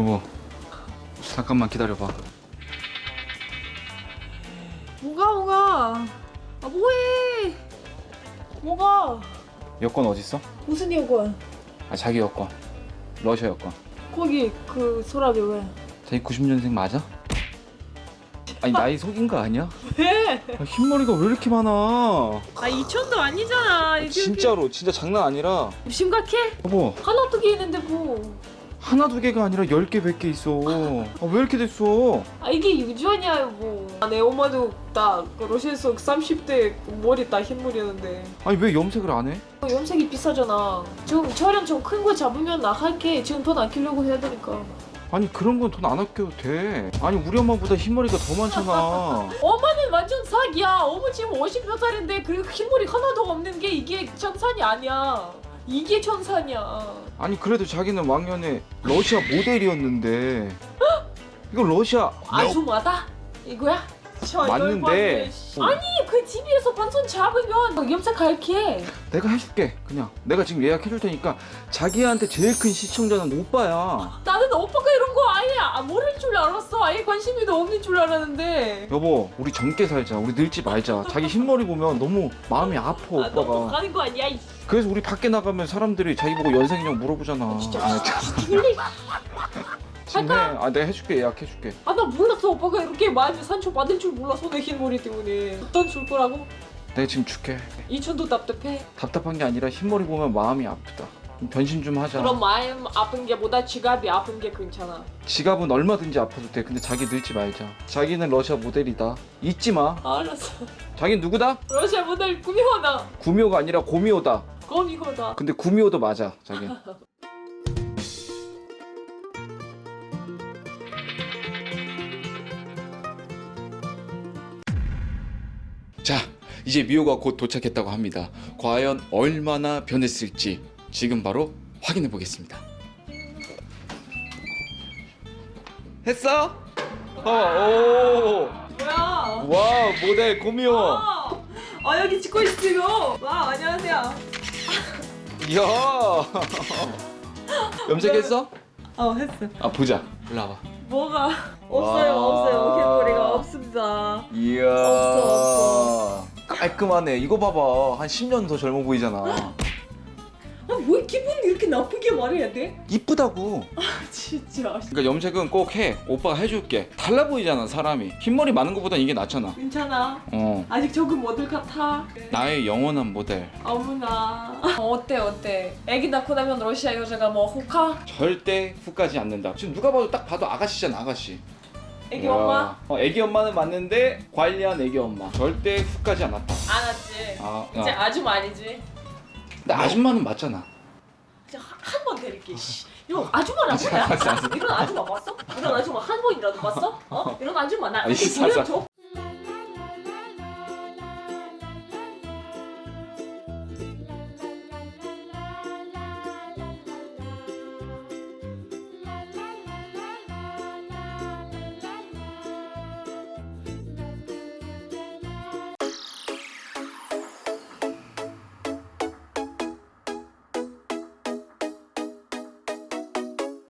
여보 잠깐만 기다려봐. 뭐가 뭐가? 아 뭐해? 뭐가? 여권 어딨어? 무슨 여권? 아 자기 여권. 러시아 여권. 거기 그 서랍이 왜? 자기 90년생 맞아? 아니 나이 속인 거 아니야? 왜? 아, 흰머리가 왜 이렇게 많아? 아 이천도 아니잖아 이게 진짜로. 진짜 장난 아니라. 심각해? 여보. 하나 두개 있는데 뭐 하나 두 개가 아니라 열 개 백 개 있어. 아, 왜 이렇게 됐어? 아 이게 유전이야 뭐. 아, 내 엄마도 다 러시아에서 30대 머리 다 흰머리였는데. 아니 왜 염색을 안 해? 어, 염색이 비싸잖아. 지금 촬영 좀 큰 거 잡으면 나갈게. 지금 돈 아끼려고 해야 되니까. 아니 그런 건 돈 안 아껴도 돼. 아니 우리 엄마보다 흰머리가 더 많잖아. 엄마는 완전 사기야. 엄마 지금 50몇 살인데 그리고 흰머리 하나도 없는 게 이게 천산이 아니야 이게 천산이야 아니 그래도 자기는 왕년에 러시아 모델이었는데 이거 러시아 아줌마다? 이거야? 저 맞는데. 열받네, 씨. 아니 그 TV에서 반손 잡으면 염색할게 내가 해줄게 그냥 내가 지금 예약해줄 테니까 자기한테 제일 큰 시청자는 오빠야 나는 오빠가 이런 거 아, 아예 관심이도 없는 줄 알았는데. 여보 우리 젊게 살자. 우리 늙지 말자. 자기 흰머리 보면 너무 마음이 아파 아 너무 오빠가. 가는 거 아니야 이 그래서 우리 밖에 나가면 사람들이 자기 보고 연생이냐고 물어보잖아. 진짜. 아, 졸리 진해 아 내가 해줄게. 예약해줄게. 아 나 몰랐어. 오빠가 이렇게 많이 상처 받을 줄 몰랐어 내 흰 머리 때문에. 어떤 줄 거라고? 내가 지금 줄게. 이천도 답답해? 답답한 게 아니라 흰머리 보면 마음이 아프다 변신 좀 하자. 그럼 마음 아픈 게보다? 지갑이 아픈 게 괜찮아. 지갑은 얼마든지 아파도 돼. 근데 자기 늙지 말자. 자기는 러시아 모델이다. 잊지 마. 알았어. 자기는 누구다? 러시아 모델 구미호다. 구미호가 아니라 고미호다. 거미호다. 근데 구미호도 맞아 자기. 자 이제 미호가 곧 도착했다고 합니다. 과연 얼마나 변했을지 지금 바로 확인해 보겠습니다. 했어? 어오와 뭐야? 모델 고미호. 아, 아 여기 찍고 있어요. 와 안녕하세요. 이야. 염색했어? 어 했어. 아 보자. 일로 와봐. 뭐가? 없어요 와. 없어요. 흰머리가 없습니다. 이야. 없어, 깔끔하네. 이거 봐봐. 한 10년 더 젊어 보이잖아 나쁘게 말해야 돼? 이쁘다고. 진짜. 그러니까 염색은 꼭 해. 오빠가 해줄게. 달라 보이잖아 사람이. 흰머리 많은 것보단 이게 낫잖아. 괜찮아. 어. 아직 적은 모델 같아. 나의 영원한 모델. 어머나. 어, 어때 어때? 애기 낳고 나면 러시아 여자가 뭐 호카? 절대 훅가지 않는다. 지금 누가 봐도 딱 봐도 아가씨잖아 아가씨. 애기 와. 엄마? 어, 애기 엄마는 맞는데 관리한 애기 엄마. 절대 훅가지 않았다. 안 왔지. 아, 이제 아. 아줌마 아니지? 근데 아줌마는 맞잖아 한번 데릴게 씨. 이거 아줌마라고 야. 이런 아줌마 봤어? 이런 아줌마 한 번이라도 봤어? 어? 이런 아줌마 나 이렇게. 보여줘